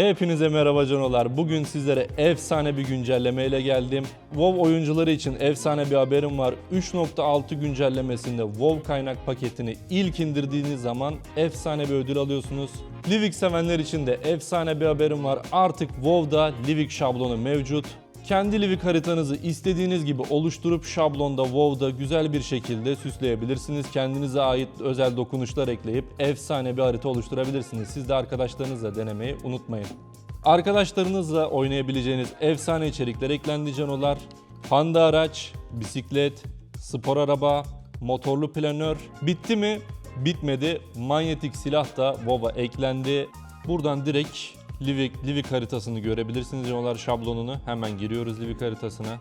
Hepinize merhaba canolar. Bugün sizlere efsane bir güncelleme ile geldim. WoW oyuncuları için efsane bir haberim var. 3.6 güncellemesinde WoW kaynak paketini ilk indirdiğiniz zaman efsane bir ödül alıyorsunuz. Livik sevenler için de efsane bir haberim var. Artık WoW'da Livik şablonu mevcut. Kendi Livik haritanızı istediğiniz gibi oluşturup şablonda WoW'da güzel bir şekilde süsleyebilirsiniz. Kendinize ait özel dokunuşlar ekleyip efsane bir harita oluşturabilirsiniz. Siz de arkadaşlarınızla denemeyi unutmayın. Arkadaşlarınızla oynayabileceğiniz efsane içerikler eklendi canolar. Panda araç, bisiklet, spor araba, motorlu planör. Bitti mi? Bitmedi. Manyetik silah da WoW'a eklendi. Buradan direkt Livik, Livik haritasını görebilirsiniz canolar şablonunu. Hemen giriyoruz Livik haritasına.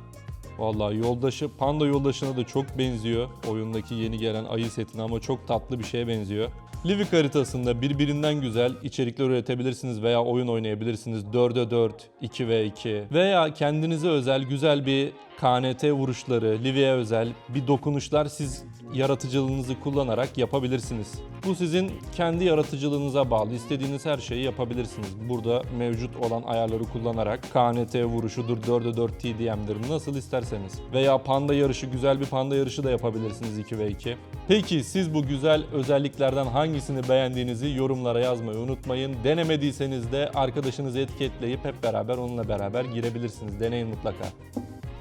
Vallahi yoldaşı, panda yoldaşına da çok benziyor. Oyundaki yeni gelen ayı setine ama çok tatlı bir şeye benziyor. Livik haritasında birbirinden güzel içerikler üretebilirsiniz veya oyun oynayabilirsiniz. 4'e 4, 2v2 veya kendinize özel güzel bir KNT vuruşları, Livik'e özel bir dokunuşlar siz yaratıcılığınızı kullanarak yapabilirsiniz. Bu sizin kendi yaratıcılığınıza bağlı. İstediğiniz her şeyi yapabilirsiniz. Burada mevcut olan ayarları kullanarak KNT vuruşudur, 4'e 4 TDM'dir nasıl isterseniz. Veya panda yarışı, güzel bir panda yarışı da yapabilirsiniz 2v2. Peki siz bu güzel özelliklerden hangisini beğendiğinizi yorumlara yazmayı unutmayın. Denemediyseniz de arkadaşınızı etiketleyip hep beraber onunla beraber girebilirsiniz. Deneyin mutlaka.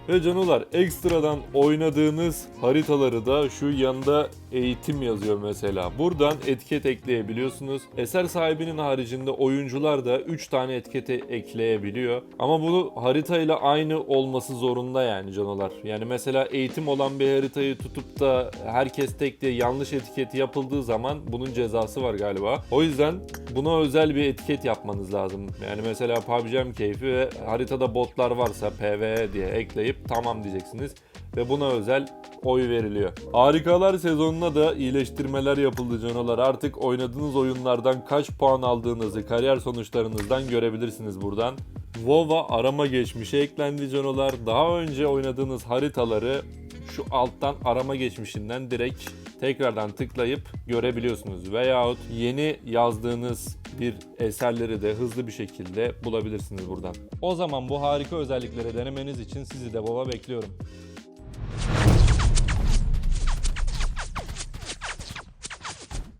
Ve canolar ekstradan oynadığınız haritaları da şu yanında eğitim yazıyor mesela. Buradan etiket ekleyebiliyorsunuz. Eser sahibinin haricinde oyuncular da 3 tane etiketi ekleyebiliyor. Ama bunu haritayla aynı olması zorunda yani canolar. Yani mesela eğitim olan bir haritayı tutup da herkes tek diye yanlış etiketi yapıldığı zaman bunun cezası var galiba. O yüzden buna özel bir etiket yapmanız lazım. Yani mesela PUBG'm keyfi ve haritada botlar varsa PvE diye ekleyip tamam diyeceksiniz ve buna özel oy veriliyor. Harikalar sezonuna da iyileştirmeler yapıldı canolar. Artık oynadığınız oyunlardan kaç puan aldığınızı kariyer sonuçlarınızdan görebilirsiniz buradan. WoW'a arama geçmişi eklendi canolar. Daha önce oynadığınız haritaları şu alttan arama geçmişinden direkt tekrardan tıklayıp görebiliyorsunuz. Veyahut yeni yazdığınız bir eserleri de hızlı bir şekilde bulabilirsiniz buradan. O zaman bu harika özellikleri denemeniz için sizi de baba bekliyorum.